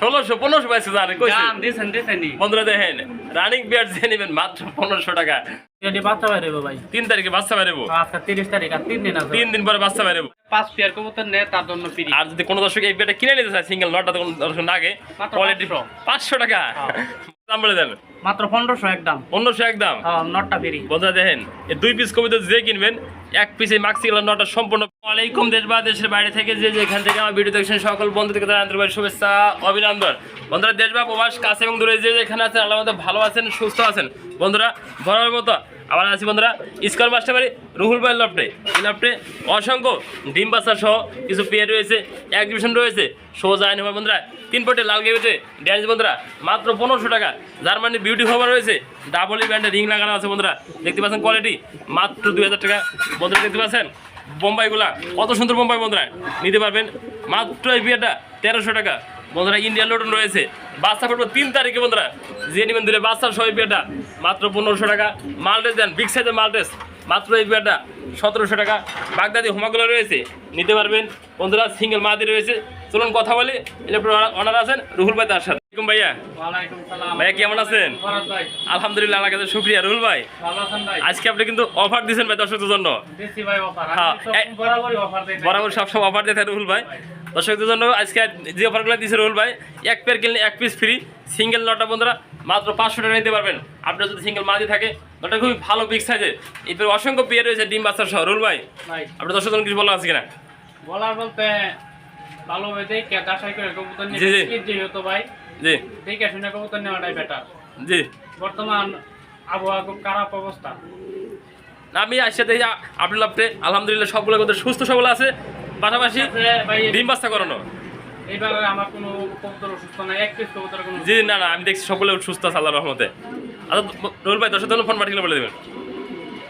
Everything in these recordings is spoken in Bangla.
ষোলোশো পনেরোশো পাইছে জানে দাম দিছেন দিছেনি। বন্ধুরা দেখেন রানিং বিয়ার যে নেবেন মাত্র পনেরোশো টাকা। বাচ্চা বাইরে ভাই। তিন তারিখে বাচ্চা বেরোবো আজকে তিরিশ তারিখ আর তিন দিন আছে। তিন দিন পরে বাচ্চা বেরোবো পাঁচ পেয়ার কবুতর নেয় তার জন্য ফ্রি আর যদি কোনো দর্শক এই বিয়ারটা কিনে নিতে চায় সিঙ্গেল নটা কোনো দর্শক না আগে কোয়ালিটি পাঁচশো টাকা। হ্যাঁ। দাম বলে দেন। মাত্র পনেরোশো একদম। পনেরোশো একদম? হ্যাঁ নটটা ফ্রি। বন্ধুরা দেখেন এই দুই পিস কবিতা যে কিনবেন এক পিসে মাক্সি কালার নটা সম্পূর্ণ আলাইকুম দেশ বা দেশের বাইরে থেকে যে যেখান থেকে আমার ভিডিও দেখছেন সকল বন্ধু থেকে তাদের আন্তরিক শুভেচ্ছা অভিনন্দন। বন্ধুরা দেশ বা প্রবাস কাছে এবং দূরে যে যেখানে আছেন আল্লাহ ভালো আছেন সুস্থ আছেন। বন্ধুরা ঘরের মতো আবার আছি বন্ধুরা স্কল মাস্টার বাড়ি, রুহুল ভাই লফটে। এই লফটে অসংখ্য ডিম বাচ্চা সহ কিছু পেয়ে রয়েছে এক্সিবিশন রয়েছে। শো যায় না বন্ধুরা, তিন পটে লাল গেবিতে ড্যান্স বন্ধুরা, মাত্র পনেরোশো টাকা। জার্মানি বিউটি খবর রয়েছে ডাবল ই ব্যান্ডে রিং লাগানো আছে বন্ধুরা। দেখতে পাচ্ছেন কোয়ালিটি মাত্র দুই হাজার টাকা। বন্ধুরা, দেখতে পাচ্ছেন, বোম্বাইগুলা কত সুন্দর বোম্বাই বন্ধুরা, নিতে পারবেন। মাত্র এই বিয়েটা তেরোশো টাকা। বন্ধুরা ইন্ডিয়ান লোটন রয়েছে। বাচ্চা ফুটবল তিন তারিখে বন্ধুরা, যে নেবেন দিলে বাচ্চার সবাই পেটা মাত্র পনেরোশো টাকা। মালটেস দেন বিগ সাইজের মালটেস মাত্র এই বিয়েটা সতেরোশো টাকা। বাগদাদি হোমাগুলো রয়েছে, নিতে পারবেন। বন্ধুরা সিঙ্গেল মাদি রয়েছে। চলুন কথা বলি অনার আছেন, রুহুল ভাই তার সাথে। ভাইয়া। ভাইয়া কেমন আছেন? আলহামদুলিল্লাহ আল্লাহ কাছে শুক্রিয়া। রুহুল ভাই ভালো আছেন ভাই? আজকে আপনি কিন্তু অফার দিয়েছেন ভাই দর্শকদের জন্য। দিচ্ছি ভাই অফার হ্যাঁ, আমি এই- সব বরাবরই অফার দেই ভাই। বরাবর সব সব অফার দিয়ে রুহুল ভাই। দর্শকদের জন্য আজকে যে অফারগুলো দিয়েছে রুহুল ভাই এক পেয়ার কিনলে এক পিস ফ্রি সিঙ্গেল নটা বন্ধুরা মাত্র পাঁচশো টাকা নিতে পারবেন। আপনার যদি সিঙ্গেল মাঝে থাকে ওটা খুবই ভালো বিগ সাইজের এরপর অসংখ্য পেয়ার রয়েছে ডিম বাচ্চার সহ। রুহুল ভাই আপনার দর্শকদের জন্য কিছু বলা আছে কিনা? বলার বলতে ভালো হয়ে কে করে কবুতর। নিয়ে যেহেতু ভাই। জি। দেখে শুনে কবুতর নেওয়াটাই বেটার জি। বর্তমান আবহাওয়া খুব খারাপ অবস্থা। আমি আসছে দেখি আপনি লাভতে আলহামদুলিল্লাহ সবগুলো কিন্তু সুস্থ সবল আছে। পাশাপাশি ডিম বাচ্চা করানো। এইবারে আমার কোনো কবুতর অসুস্থ নাই এক পিস কবুতর কোনো জি না না আমি দেখছি সকলে সুস্থ আছে আল্লাহ রহমতে। আচ্ছা রুহুল ভাই জন্য ফোন পাঠিয়ে বলে দেবেন।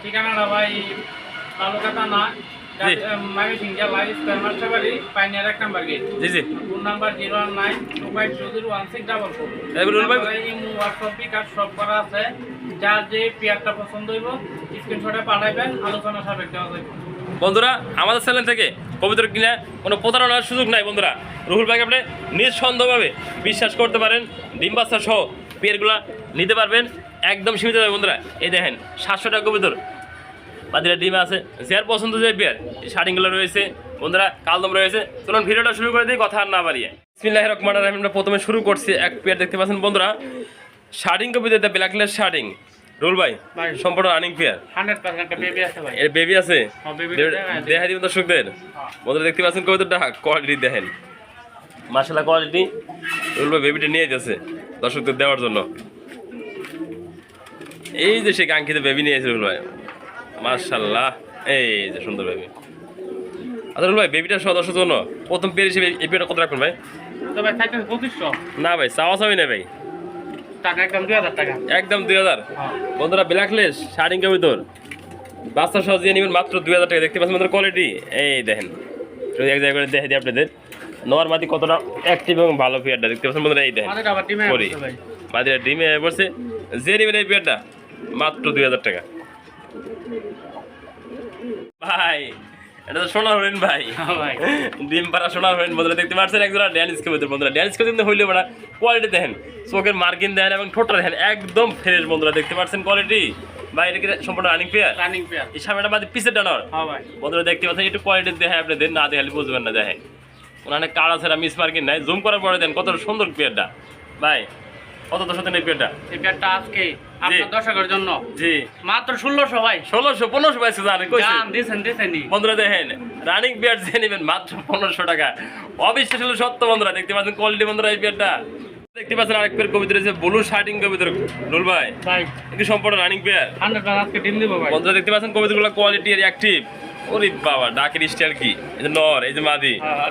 ঠিকানাটা ভাই তালুকাটা না জি। মামি সিঙ্গেল লাইফ স্কোয়ার মাস্টার বাড়ি পাইনিয়ার এক নাম্বার গেট জি জি। Phone number zero one nine two five two zero one six double four WhatsApp পিকার সব করা আছে। যার যে পেয়ারটা পছন্দ হইব স্ক্রিনশটে পাঠাইবেন আলোচনা সাপেক্ষে দেওয়া যাবে বন্ধুরা আমাদের চ্যানেল থেকে কবিতার কিনে কোনো প্রতারণার সুযোগ নাই বন্ধুরা। রুহুল ভাইকে আপনি নিঃসন্দেহভাবে বিশ্বাস করতে পারেন ডিম বাচ্চা সহ পেয়ারগুলা নিতে পারবেন একদম সীমিত বন্ধুরা। এই দেখেন সাতশো টাকা কবিতর বাদিরা ডিম আছে যার পছন্দ যে পেয়ার শাড়িগুলো রয়েছে। বন্ধুরা কালদম রয়েছে। চলুন ভিডিওটা শুরু করে দিই কথা আর না বাড়িয়ে। বিসমিল্লাহির রহমানির রহিম আমরা প্রথমে শুরু করছি এক পেয়ার দেখতে পাচ্ছেন বন্ধুরা। শার্টিং কবিতা ব্ল্যাকলেস শার্টিং রুল ভাই ভাই। সম্পূর্ণ রানিং পেয়ার ভাই। এর বেবি আছে? হ্যাঁ, baby টা দিই। দেখা দিবেন দর্শকদের। হ্যাঁ। বন্ধুরা দেখতে পাচ্ছেন কবিতাটা? কোয়ালিটি দেখেন। মার্শাল্লাহ কোয়ালিটি রুল বেবিটা নিয়ে যাচ্ছে দর্শকদের দেওয়ার জন্য। এই যে সে কাঙ্ক্ষিত বেবি নিয়েছে রুল ভাই। মার্শাল্লাহ এই যে সুন্দর বেবি আচ্ছা ভাই বেবিটা সহ দর্শকের জন্য প্রথম পেয়ে হিসেবে এই পেয়ারটা কত রাখবেন ভাই? না ভাই চাওয়া চাওয়াই না ভাই একদম দুই হাজার টাকা। একদম দুই হাজার। হ্যাঁ। বন্ধুরা ব্ল্যাকলেস বাচ্চা সহ দিয়ে নেবেন মাত্র দুই হাজার টাকা। দেখতে পাচ্ছেন বন্ধুরা কোয়ালিটি এই দেখেন। যদি এক জায়গায় করে দেখে দিই আপনাদের। নোয়ার মাটি কতটা অ্যাক্টিভ এবং ভালো পেয়ারটা। দেখতে পাচ্ছেন বন্ধুরা এই দেখেন। আমাদের করি আছে ডিমে পড়ছে। যে নেবেন এই পেয়ারটা মাত্র দুই হাজার টাকা। ভাই এটা তো সোনার হরিণ ভাই। ভাই ডিম পাড়া সোনার হরিণ বন্ধুরা দেখতে পাচ্ছেন একজোড়া ড্যানিস কবিতর বন্ধুরা। ড্যানিস হইলে বড়া কোয়ালিটি দেখেন চোখের মার্কিন দেখেন এবং ঠোঁটটা দেখেন একদম ফ্রেশ বন্ধুরা দেখতে পাচ্ছেন কোয়ালিটি ভাই এটা কি সম্পূর্ণ রানিং পেয়ার রানিং পেয়ার এই সামনেটা বাদে পিসের ডানার ভাই বন্ধুরা দেখতে পাচ্ছেন একটু কোয়ালিটি আপনাদের না দেখালে বুঝবেন না দেখেন। ওনার কাড়া ছাড়া মিস মার্কিং নাই জুম করার পরে দেন কত সুন্দর পেয়ারটা ভাই কত দশ দিন পেয়ারটা এই পেয়ারটা আজকে আপনার দর্শকের জন্য। জি। মাত্র ষোলোশো ভাই। ষোলোশো পনেরোশো পাইছে জানেন দাম দিছেন দিছেনি। বন্ধুরা দেখেন রানিং পেয়ার যে নেবেন মাত্র পনেরোশো টাকা। অবিশ্বাস হলো সত্য বন্ধুরা দেখতে পাচ্ছেন কোয়ালিটি বন্ধুরা এই পেয়ারটা দেখতে পাচ্ছেন আরেক পেয়ার কবিতা রয়েছে ব্লু শার্টিং ভাই। ভাই। একটু সম্পূর্ণ রানিং পেয়ার হান্ড্রেড আজকে ডিম দিব ভাই। বন্ধুরা দেখতে পাচ্ছেন কবিতাগুলো কোয়ালিটি আর অ্যাক্টিভ ওরে বাবা ডাকের স্টাইল কি? এই যে নর এই যে মাদি। হ্যাঁ হ্যাঁ,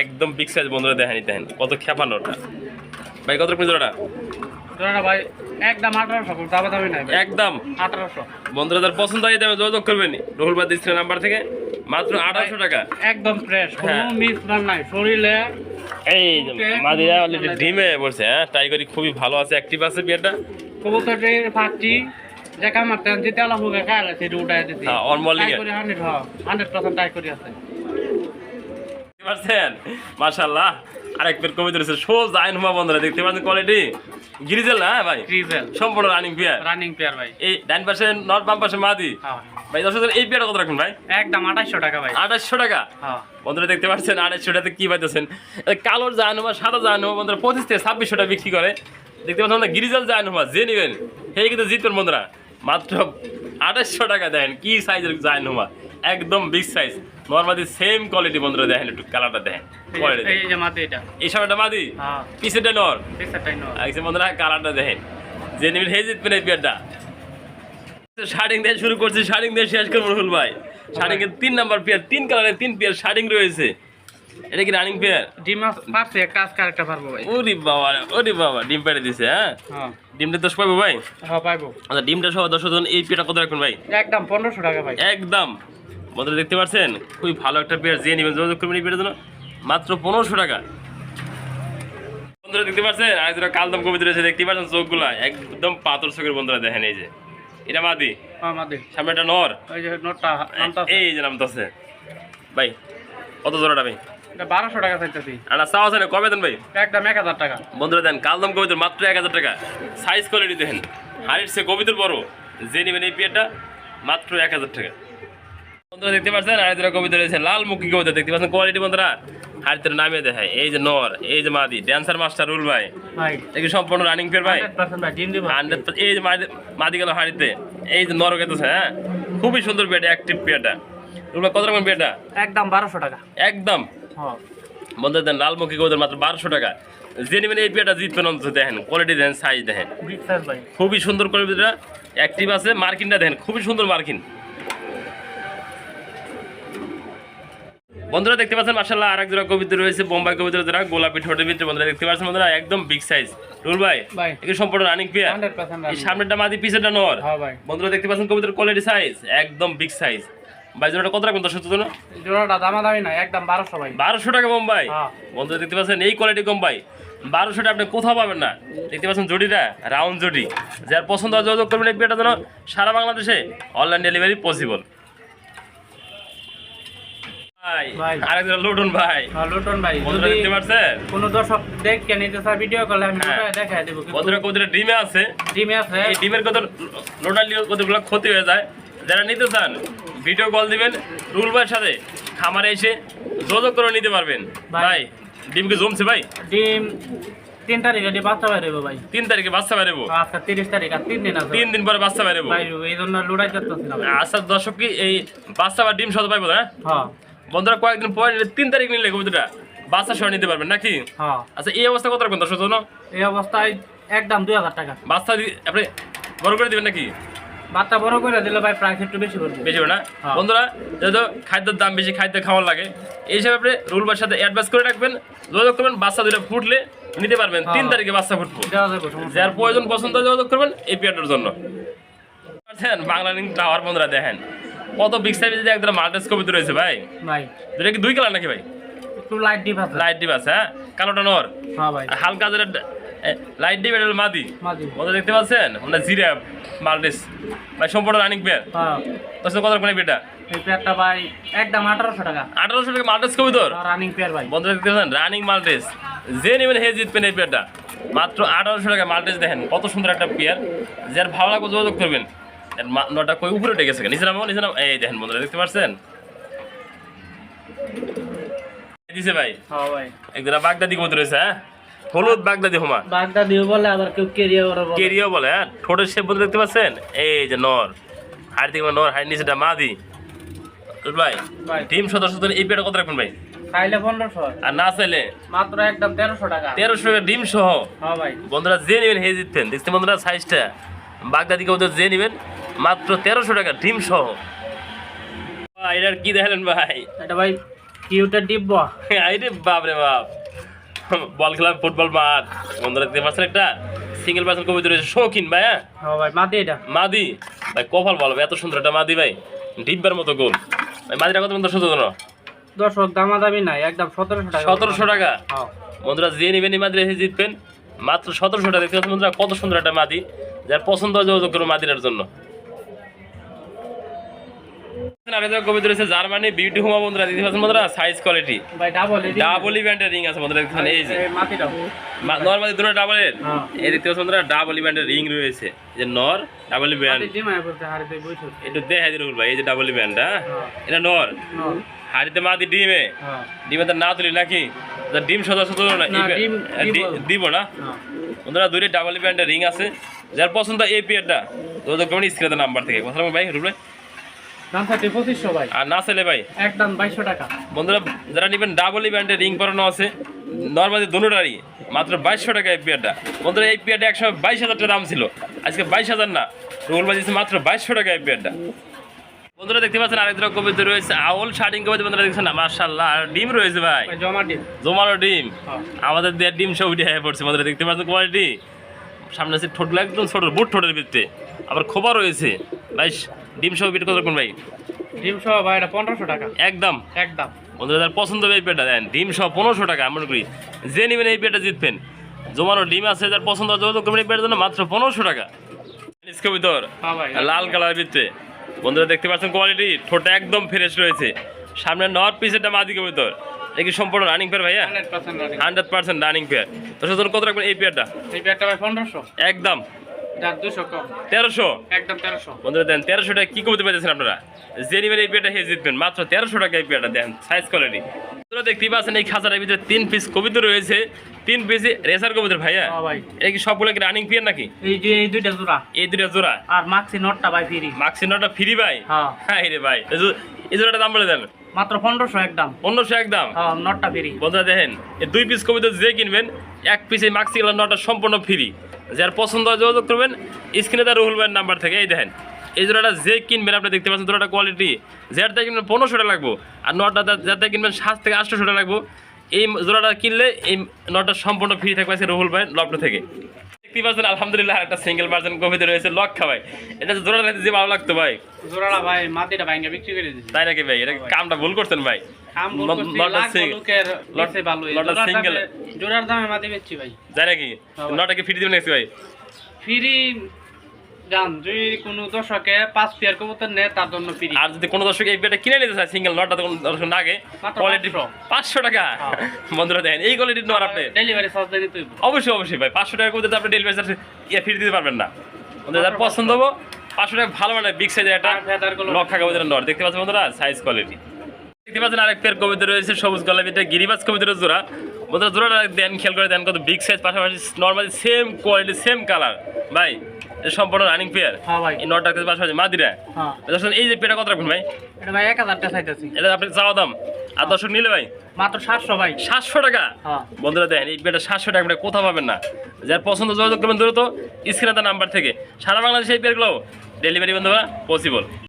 একদম বিগ সাইজ বন্ধুরা দেখেন দেখেন কত খেপা নরটা ভাই কত রকম জোড়াটা? ভাই একদম আঠারোশো দাবা দাবি নাই একদম? আঠারোশো। বন্ধুরা যার পছন্দ হয় যোগাযোগ করবেন। নাম্বার থেকে মাত্র আঠারোশো টাকা। একদম ফ্রেশ কোনো হ্যাঁ। মিস নাই। শরীরে এই মাদিরা অলরেডি ডিমে বসে হ্যাঁ টাইগারি খুবই ভালো আছে অ্যাক্টিভ আছে কবুতরের ফাঁকটি যে খায় সেটা উঠায় দিতে? হ্যাঁ। করে হান্ড্রেড হান্ড্রেড পার্সেন্ট টাই করে আছে। পারছেন? মাশাল্লাহ আরেক কবিতা রয়েছে শো জাইন হুমা বন্ধুরা দেখতে পাচ্ছেন কোয়ালিটি গিরিজেল না হ্যাঁ ভাই? ক্রিজেল সম্পূর্ণ রানিং পেয়ার রানিং পেয়ার ভাই। এই ডান পাশে নর্থ বাম পাশে মাদি? হ্যাঁ। ভাই এই পেয়ারটা কত রাখুন ভাই? একদম আঠাশশো টাকা ভাই। আঠাশশো টাকা? হ্যাঁ। বন্ধুরা দেখতে পাচ্ছেন টাকাতে কি পাইতেছেন? কালোর জাহানুমা সাদা জাহানুমা বন্ধুরা পঁচিশ থেকে ছাব্বিশশো টাকা বিক্রি করে। দেখতে পাচ্ছেন গিরিজাল জাহানুমা যে নেবেন সেই কিন্তু জিতবেন বন্ধুরা। মাত্র আঠাশশো টাকা দেন। কি সাইজের জাহানুমা একদম big size normally same quality বন্ধুরা দেখেন একটু কালারটা দেখেন। এই সময়টা মাদি হ্যাঁ। পিসেটা নর। পিসারটাই নয় আইসে বন্ধুরা কালারটা দেখেন। যে নেবেন হে জিতবেন এই পেয়ারটা শার্টিং দিয়ে শুরু করছি শার্টিং দিয়ে শেষ করব রুহুল ভাই। শার্টিং এর তিন নাম্বার পিয়ার তিন কালারের তিন পিয়ার শার্টিং রয়েছে। এটা কি রানিং পেয়ার ডিম পারছে একটা আজকে আরেকটা পারব ভাই। ওরে বাবা ওরে বাবা ডিম পেড়ে দিছে হ্যাঁ? হ্যাঁ। ডিমটা দশ পাবো ভাই? হ্যাঁ পাইবো। আচ্ছা ডিমটা সহ দশ জন এই পেয়ারটা কত রাখবেন ভাই? একদম পনেরোশো টাকা ভাই। একদম। বন্ধুরা দেখতে পাচ্ছেন? খুবই ভালো একটা পেয়ার যে নেবেন যোগাযোগ করবেন এই পেয়ারের জন্য। মাত্র পনেরোশো টাকা। বন্ধুরা দেখতে পাচ্ছেন? আর যেটা কালদম কবিতা রয়েছে দেখতে পাচ্ছেন চোখগুলা? একদম পাথর চোখের বন্ধুরা দেখেন এই যে। এটা মাদি? হ্যাঁ সামনে একটা নর? এই যে নামতাছে ভাই কত জোড়াটা ভাই? এটা বারোশো টাকা চাইতেছি। আর চাও আছে না কবে দেন ভাই? একদম এক হাজার টাকা। বন্ধুরা দেন কালদম কবিতার মাত্র এক হাজার টাকা। সাইজ কোয়ালিটি দেখেন। হাইট সে কবিতার বড়। যে নেবেন এই পেয়ারটা মাত্র এক হাজার টাকা। বন্ধুরা দেখতে পাচ্ছেন আর একটা কবিতা রয়েছে লাল মুখী কবিতা দেখতে পাচ্ছেন কোয়ালিটি বন্ধুরা? হাড়িতে নামিয়ে দেখায় এই যে নর এই যে মাদি ড্যান্সার মাস্টার রুল ভাই। সম্পূর্ণ রানিং পেয়ার ভাই? 100% ভাই ডিম দিব। হান্ড্রেড এই যে মাদি গেল হাড়িতে। এই যে নর গেতেছে হ্যাঁ। খুবই সুন্দর অ্যাক্টিভ রুল কত রকম পেয়ারটা একদম বারোশো টাকা। একদম। হ্যাঁ। বন্ধুরা দেন লালমুখী কবিতার মাত্র বারোশো টাকা। যে নেবেন এই পেয়ারটা জিতবেন অন্তত দেখেন কোয়ালিটি দেখেন। সাইজ দেখেন খুবই সুন্দর কবিতা অ্যাক্টিভ আছে মার্কিনটা দেখেন খুবই সুন্দর মার্কিন। বন্ধুরা দেখতে পাচ্ছেন মার্শাল্লাহ আর এক জোড়া কবিতা রয়েছে বোম্বাই কবিতা যারা গোলাপি ঠোঁটের ভিতরে বন্ধুরা দেখতে পাচ্ছেন বন্ধুরা একদম বিগ সাইজ রুল ভাই। একে সম্পূর্ণ রানিং পেয়ার এই সামনেরটা মাদি পিছেরটা নর। হ্যাঁ বন্ধুরা দেখতে পাচ্ছেন কবিতার কোয়ালিটি সাইজ একদম বিগ সাইজ ভাই জোড়াটা কত রাখবেন দর্শক জন্য জোড়াটা দামা দামি না একদম বারোশো ভাই। বারোশো টাকা বোম্বাই হ্যাঁ। বন্ধুরা দেখতে পাচ্ছেন এই কোয়ালিটি কোম্পাই বারোশোটা আপনি কোথাও পাবেন না। দেখতে পাচ্ছেন জটিটা রাউন্ড জটি যার পছন্দ যোগাযোগ করবেন এই পেটা যেন সারা বাংলাদেশে অনলাইন ডেলিভারি পসিবল ভাই ভাই। আরেকজন লুটুন ভাই। হ্যাঁ বন্ধুরা ক্ষতি হয়ে যায়? যারা নিতে চান ভিডিও কল দিবেন রুল ভাইয়ের সাথে খামারে এসে যোগাযোগ করে নিতে পারবেন। ভাই। ডিম কি জমছে ভাই? ডিম তিন তারিখে ডিম বাচ্চা বাইরে ভাই। তিন তারিখে বাচ্চা বেরোবো আজকে তিরিশ তারিখ আর তিন দিন আছে। তিন দিন পরে বাচ্চা বেরোবো ভাই এই জন্য লড়াই করতেছি আচ্ছা দর্শক কি এই বাচ্চা বা ডিম সদ পাইবো না? হ্যাঁ। বন্ধুরা কয়েকদিন পরে তিন তারিখ নিলে কবিতাটা বাচ্চা সহ নিতে পারবেন নাকি? হ্যাঁ। আচ্ছা এই অবস্থা কত রাখবেন দর্শক জন্য? এই অবস্থায় একদম দুই হাজার টাকা। বাচ্চা আপনি বড় করে দিবেন নাকি? বাচ্চা বড় করে দিলে ভাই প্রাইস একটু বেশি পড়বে। বেশি হবে না? হ্যাঁ। বন্ধুরা যেহেতু খাদ্যের দাম বেশি খাদ্য খাওয়ার লাগে এই হিসাবে আপনি রুলবার সাথে অ্যাডভাইস করে রাখবেন। যোগাযোগ করবেন বাচ্চা দুটো ফুটলে নিতে পারবেন। তিন হ্যাঁ। তারিখে বাচ্চা ফুটবো। যার প্রয়োজন পছন্দ যোগাযোগ করবেন এই পিরিয়ডের জন্য। পাচ্ছেন বাংলা লিঙ্ক টাওয়ার বন্ধুরা দেখেন। কত বিগ সাইজে যে একদম মাল্টেস কবিতা রয়েছে ভাই। ভাই। দুটা কি দুই কালার নাকি ভাই? একটু লাইট ডিপ আছে। লাইট ডিপ আছে হ্যাঁ? কালোটা নর। হ্যাঁ ভাই। হালকা যেটা লাইট ডিপ এটা হলো মাদি। দেখতে পাচ্ছেন? জিরা মাল্টিস। ভাই সম্পূর্ণ রানিং পেয়ার হ্যাঁ। তোর সাথে কত রকমের পেটা পেয়ারটা ভাই একদম আঠারোশো টাকা। আঠারোশো টাকা মাল্টিস কবি তোর রানিং পেয়ার ভাই। বন্ধুরা দেখতে পাচ্ছেন? রানিং মাল্টিস। যে নেবেন হে জিতবেন এই পেয়ারটা মাত্র আঠারোশো টাকা মাল্টিস দেখেন কত সুন্দর একটা পেয়ার যার ভালো লাগবে যোগাযোগ করবেন। নটা কই উপরে উঠে গেছে নিচে নামো নিচে নামো। এই দেখেন বন্ধুরা দেখতে পাচ্ছেন? দিছে ভাই। হ্যাঁ ভাই। রয়েছে হ্যাঁ? হলুদ বাগদাদি হোমা বাগদা দিও বলে আবার কেউ বলে। বলে হ্যাঁ? ঠোঁটের শেপ বলতে দেখতে পাচ্ছেন? এই যে নর। হাড়ি থেকে নর হাড়ি নিচেটা মাদি। ভাই টিম সদস্য এই পেটা কত রাখবেন ভাই? খাইলে পনেরোশো। আর না চাইলে? মাত্র একদম তেরোশো টাকা। তেরোশো টাকা ডিম সহ? হ্যাঁ ভাই। বন্ধুরা যে নেবেন হে জিতবেন। দেখছেন বন্ধুরা সাইজটা? বাগদাদি কবুতর যে নেবেন মাত্র তেরোশো টাকা ডিম সহ। ভাই, এটার কি দেখালেন ভাই? এটা ভাই ডিব্ব। বাপ রে বাপ। বল খেলা ফুটবল মাঠ। বন্ধুরা দেখতে পাচ্ছেন একটা সিঙ্গেল পার্সেন্ট কবিতা রয়েছে। শৌখিন ভাই হ্যাঁ? ভাই মাটি এটা। মাদি। ভাই কপাল ভালো এত সুন্দর একটা মাদি ভাই। ডিব্বার মতো গোল। ভাই মাদিটা কত দর্শক জন্য দর্শক দামা দামি নাই একদম সতেরোশো টাকা। সতেরোশো টাকা। হ্যাঁ। বন্ধুরা যে নেবেন এই মাদি জিতবেন। মাত্র সতেরোশো টাকা। দেখতে পাচ্ছেন বন্ধুরা কত সুন্দর একটা মাদি। যার পছন্দ হয় যোগাযোগ করুন মাদিটার জন্য। আরেকটা কবিতা রয়েছে জার্মানি বিউটি হোমা বন্ধুরা দিতে পারছেন বন্ধুরা? সাইজ কোয়ালিটি ডাবল ডাবল ইভেন্টের রিং আছে বন্ধুরা এখানে এই যে। নর্মালি দুটো ডাবলের হ্যাঁ। এই দেখতে পাচ্ছেন বন্ধুরা ডাবল ইভেন্টের রিং রয়েছে। যে নর ডাবল ইভেন্ট একটু দেখাই দিল ভাই এই যে ডাবল ইভেন্ট হ্যাঁ? হ্যাঁ। এটা নর। হাড়িতে মাদি ডিমে। হ্যাঁ। ডিমে তো না তুলি নাকি? ডিম সদা সদা না ডিম- ডিম দি-। দিব। না। হ্যাঁ। বন্ধুরা দুইটা ডাবল ইভেন্টের রিং আছে। যার পছন্দ এই পিয়ারটা তো কেমন স্ক্রিনের নাম্বার থেকে। কথা ভাই রুবলে দাম থাকতে পঁচিশশো ভাই। আর না চাইলে ভাই? একদম বাইশশো টাকা। বন্ধুরা যারা নেবেন ডাবল ইভেন্টের রিং করানো আছে নর্মালি দুটারই মাত্র বাইশশো টাকা এই পিয়ারটা বন্ধুরা এই পিয়ারটা একসময় বাইশ হাজার টাকা দাম ছিল। আজকে বাইশ হাজার না রুল বাজিয়েছে মাত্র বাইশশো টাকা এই পিয়ারটা বন্ধুরা দেখতে পাচ্ছেন আরেক ধরনের কবিতা রয়েছে। আউল শার্টিং কবিতা বন্ধুরা দেখছেন না? মার্শাল্লাহ আর ডিম রয়েছে ভাই। ডিম। জমানো ডিম। হ্যাঁ। আমাদের ডিম সব উঠে হয়ে পড়ছে। বন্ধুরা দেখতে পাচ্ছেন কোয়ালিটি সামনে আছে ঠোঁটগুলো একদম ছোট বুট ঠোঁটের ভিতরে। আবার খোপা রয়েছে। ভাই ডিম সব বিট কত রাখবেন ভাই? ডিম সহ ভাই এটা পনেরোশো টাকা। একদম? একদম। বন্ধুরা যার পছন্দ হবে এই পেটা দেন। ডিম সহ পনেরোশো টাকা আমি করি যে নেবেন এই পেটা জিতবেন। জমানো ডিম আছে যার পছন্দ হবে যোগাযোগ করবেন এই পেটার জন্য মাত্র পনেরোশো টাকা। ইসকে ভিতর হ্যাঁ ভাই লাল কালারের ভিতরে। বন্ধুরা দেখতে পাচ্ছেন কোয়ালিটি ঠোঁটটা একদম ফ্রেশ রয়েছে। সামনে নর্থ পিসেরটা মাদিকে ভিতর। দেখি সম্পূর্ণ রানিং পেয়ার ভাইয়া? হান্ড্রেড পার্সেন্ট রানিং পেয়ার তো সুতরাং কত রাখবেন এই পেয়ারটা? এই ব্যাটটা ভাই পনেরোশো। একদম। তেরোশো? একদম তেরোশো। বন্ধুরা দেন তেরোশো টাকা কি করতে পারতেছেন আপনারা? যে নিবেন এই পেয়ারটা জিতবেন মাত্র তেরোশো টাকা এই পেয়ারটা দেন সাইজ কোয়ালিটি বন্ধুরা দেখতেই পাচ্ছেন এই খাঁচাটার ভিতরে তিন পিস কবিতা রয়েছে তিন পিস রেসার কবিতার ভাইয়া। ভাই। কি সবগুলো কি রানিং পেয়ার নাকি? এই যে এই দুইটা জোড়া। এই দুটা জোড়া? আর মাক্সি নটটা ভাই ফ্রি মাক্সিনোটা ফ্রি ভাই? হ্যাঁ। রে ভাই এই জোড়াটা দাম বলে দেন। মাত্র পনেরোশো একদম। অন্যশো একদম? হ্যাঁ নটটা ফ্রি বন্ধুরা দেখেন এই দুই পিস কবিতা যে কিনবেন এক পিস মাক্সি নটা সম্পূর্ণ ফ্রি যার পছন্দ হয় যোগাযোগ করবেন, স্ক্রিনে তার রুহুল ভাইয়ের নাম্বার থেকে। এই দেখেন, এই জোড়াটা যে কিনবেন আপনি দেখতে পাচ্ছেন, জোড়াটা কোয়ালিটি যেটা কিনবেন পনেরোশো টাকা লাগবো, আর নটা যাতে কিনবেন সাত থেকে আটশোশো টাকা লাগবো। এই জোড়াটা কিনলে এই নটা সম্পূর্ণ ফ্রি থাকবে রুহুল ভাইয়ের লপ্ট থেকে। দেখতে পাচ্ছেন আলহামদুলিল্লাহ একটা সিঙ্গেল পার্সেন্ট কপিতে রয়েছে লক্ষা ভাই। এটা জোড়াটা যে ভালো লাগতো ভাই। জোড়াটা ভাই মাটিটা ভাঙ্গা বিক্রি করে দিচ্ছে তাই নাকি ভাই? এটা কামটা ভুল করছেন ভাই? জোড়ার দামে- মাটি বেচছি ভাই। তাই নাকি? নটা কি নটাকে ফ্রি দিবেন ভাই? ফ্রি জান যদি কোনো দর্শকে পাঁচ পেয়ার কবুতর নেয় তার জন্য ফ্রি আর যদি কোনো দর্শক এই পেটা কিনে নিতে চায় সিঙ্গেল নটটা কোনো দর্শক আগে কোয়ালিটি পাঁচশো। টাকা। হ্যাঁ। বন্ধুরা দেখেন এই কোয়ালিটির নর আপনি ডেলিভারি চার্জ দিয়ে দিতে অবশ্যই অবশ্যই ভাই পাঁচশো টাকা করতে আপনি ডেলিভারি চার্জ ইয়ে ফ্রি দিতে পারবেন না। বন্ধুরা যার পছন্দ হব পাঁচশো টাকা ভালো মানে বিগ সাইজের একটা লক্ষা কবিতার নর। দেখতে পাচ্ছেন বন্ধুরা সাইজ কোয়ালিটি দেখতে পাচ্ছেন আরেক পেয়ার কবিতা রয়েছে সবুজ গোলাপিটা গিরিবাজ কবিতার জোড়া। বন্ধুরা জোড়াটা দেন খেয়াল করে দেন কত বিগ সাইজ পাশাপাশি normally same quality same colour ভাই সম্পূর্ণ রানিং পেয়ার হ্যাঁ ভাই। এই নটার পাশাপাশি মাদিরা। হ্যাঁ। দর্শক এই যে পেটা কত রাখবেন ভাই? এটা ভাই এক হাজার টাকা চাইতেছি। এটা আপনি চাওয়া দাম। আর দর্শক নিলে ভাই? মাত্র সাতশো ভাই। সাতশো টাকা? হ্যাঁ। বন্ধুরা দেখেন এই পেটা সাতশো টাকা আপনি কোথাও পাবেন না। যার পছন্দ যোগাযোগ করবেন দ্রুত। স্ক্রিনে তার নাম্বার থেকে। সারা বাংলাদেশে এই পেয়ারগুলো ডেলিভারি বন্ধুরা পসিবল